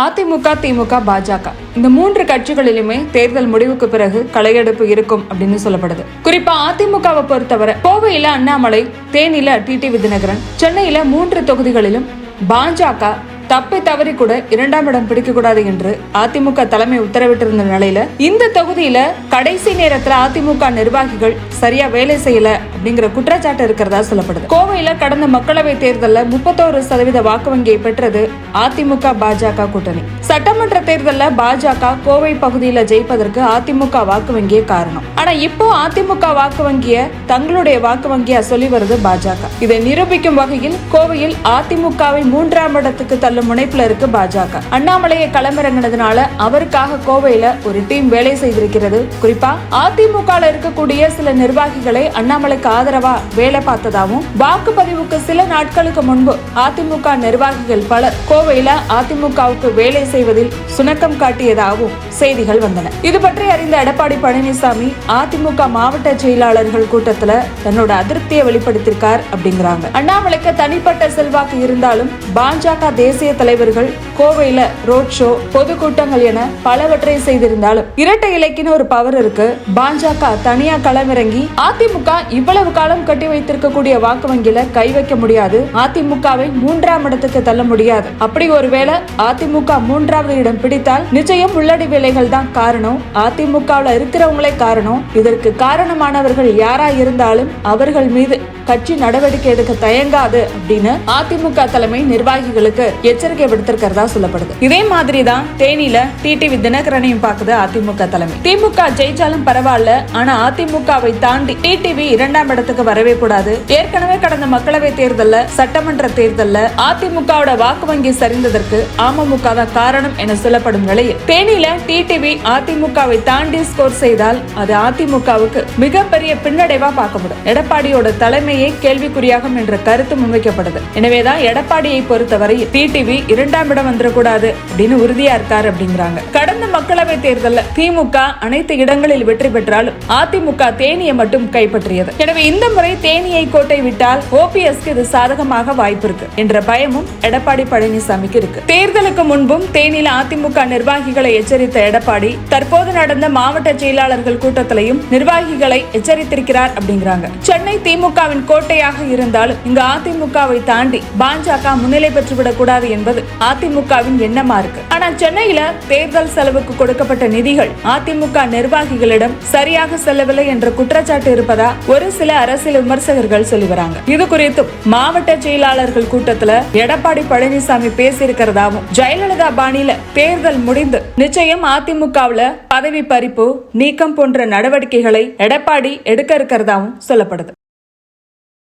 அதிமுக திமுக பாஜக. இந்த மூன்று கட்சிகளிலுமே தேர்தல் முடிவுக்கு பிறகு களையெடுப்பு இருக்கும் அப்படின்னு சொல்லப்படுது. குறிப்பா அதிமுகவை பொறுத்தவரை கோவையில அண்ணாமலை தேனியில டிடி விதிநகரன் சென்னையில மூன்று தொகுதிகளிலும் பாஜக தப்பி தவறி கூட இரண்டாம் இடம் பிடிக்க கூடாது என்று அதிமுக தலைமை உத்தரவிட்டிருந்த நிலையில இந்த தொகுதியில கடைசி நேரத்துல அதிமுக நிர்வாகிகள் சரியா வேலை செய்யல அப்படிங்கிற குற்றச்சாட்டு இருக்கிறதா சொல்லப்படுது. கோவையில கடந்த மக்களவை தேர்தலில் முப்பத்தோரு சதவீத வாக்கு வங்கியை பெற்றது அதிமுக பாஜக கூட்டணி. சட்டமன்ற தேர்தலில் பாஜக கோவை பகுதியில ஜெயிப்பதற்கு அதிமுக வாக்கு வங்கியே காரணம். ஆனா இப்போ அதிமுக வாக்கு வங்கிய தங்களுடைய வாக்கு வங்கியா சொல்லி வருது பாஜக. இதை நிரூபிக்கும் வகையில் கோவையில் அதிமுகவை மூன்றாம் இடத்துக்கு தள்ளும் முனைப்புல இருக்கு பாஜக. அண்ணாமலையை களமிறங்கினதுனால அவருக்காக கோவையில ஒரு டீம் வேலை செய்திருக்கிறது. குறிப்பா அதிமுக இருக்கக்கூடிய சில நிர்வாகிகளை அண்ணாமலைக்கு ஆதரவா வேலை பார்த்ததாகவும் வாக்குப்பதிவுக்கு சில நாட்களுக்கு முன்பு அதிமுக நிர்வாகிகள் பலர் கோவையில அதிமுகவுக்கு வேலை செய்வதில் சுணக்கம் காட்டியதாகவும் செய்திகள் வந்தன. இது பற்றி அறிந்த எடப்பாடி பழனிசாமி அதிமுக மாவட்ட செயலாளர்கள் கூட்டத்துல தன்னோட அதிருப்தியை வெளிப்படுத்தியிருக்கார் அப்படிங்கிறாங்க. அண்ணாமலைக்கு தனிப்பட்ட செல்வாக்கு இருந்தாலும் பாஜக தேசிய தலைவர்கள் கோவையில ரோட் ஷோ பொதுக்கூட்டங்கள் என பலவற்றை செய்திருந்தாலும் இரட்டை இலைக்குன்னு ஒரு பவர் இருக்கு. பாஜக தனியா களமிறங்கி அதிமுக இவ்வளவு காலம் கட்டி வைத்திருக்கக்கூடிய வாக்கு வங்கியில கை வைக்க முடியாது. அதிமுகவை மூன்றாம் இடத்துக்கு தள்ள முடியாது. அப்படி ஒருவேளை அதிமுக மூன்றாவது இடம் பிடித்தால் நிச்சயம் உள்ளடி வேலைகள் தான் காரணம். அதிமுகவில் இருக்கிறவங்களே காரணம். இதற்கு காரணமானவர்கள் யாரா இருந்தாலும் அவர்கள் மீது கட்சி நடவடிக்கை எடுக்க தயங்காது அப்படின்னு அதிமுக தலைமை நிர்வாகிகளுக்கு எச்சரிக்கை விடுத்திருக்கிறதா சொல்லப்படுது. இதே மாதிரி தான் தேனியில டிடிவி தினகரனையும் பாக்குது அதிமுக தலைமை. திமுக ஜெயிச்சாலும் பரவாயில்ல ஆனா அதிமுகவை தாண்டி டிடிவி இரண்டாம் இடத்துக்கு வரவே கூடாது. ஏற்கனவே கடந்த மக்களவை தேர்தல்ல சட்டமன்ற தேர்தல்ல அதிமுகவோட வாக்கு வங்கி சரிந்ததற்கு அமமுக தான் காரணம் என சொல்லப்படும் நிலையில் தேனியில டிடிவி அதிமுகவை தாண்டி ஸ்கோர் செய்தால் அது அதிமுகவுக்கு மிகப்பெரிய பின்னடைவா பார்க்கப்படும் எடப்பாடியோட தலைமையை கேள்விக்குறியாகும் என்ற கருத்து முன்வைக்கப்படுது. எனவேதான் எடப்பாடியை பொறுத்தவரை டிடிவி இரண்டாம் இடம் வந்துடக்கூடாது அப்படின்னு உறுதியா இருக்காரு அப்படிங்கிறாங்க. கடந்த மக்களவை தேர்தலில் திமுக அனைத்து இடங்களில் வெற்றி பெற்றாலும் அதிமுக தேனியை மட்டும் கைப்பற்றியது. எனவே இந்த முறை தேனியை கோட்டை விட்டால் ஓபிஎஸ்க்கு இது சாதகமாக வாய்ப்பு இருக்கு என்ற பயமும் எடப்பாடி பழனிசாமிக்கு இருக்கு. தேர்தலுக்கு முன்பும் தேனியில் அதிமுக நிர்வாகிகளை எச்சரித்த எடப்பாடி தற்போது நடந்த மாவட்ட செயலாளர்கள் கூட்டத்திலையும் நிர்வாகிகளை எச்சரித்திருக்கிறார் அப்படிங்கிறாங்க. சென்னை திமுகவின் கோட்டையாக இருந்தாலும் இங்கு அதிமுகவை தாண்டி பாஜக முன்னிலை பெற்றுவிடக் கூடாது என்பது அதிமுகவின் எண்ணமா இருக்கு. ஆனா சென்னையில தேர்தல் செலவுக்கு கொடுக்கப்பட்ட நிதிகள் அதிமுக நிர்வாகிகளிடம் சரியாக செல்லவில்லை என்ற குற்றச்சாட்டு இருப்பதா ஒரு சில அரசியல் விமர்சகர்கள் சொல்லி வராங்க. இது குறித்தும் மாவட்ட செயலாளர்கள் கூட்டத்துல எடப்பாடி பழனிசாமி பேசியிருக்கிறதாவும் ஜெயலலிதா பாணியில தேர்தல் முடிந்து நிச்சயம் அதிமுகவுல பதவி பறிப்பு நீக்கம் போன்ற நடவடிக்கைகளை எடப்பாடி எடுக்க இருக்கிறதாவும் சொல்லப்படுது.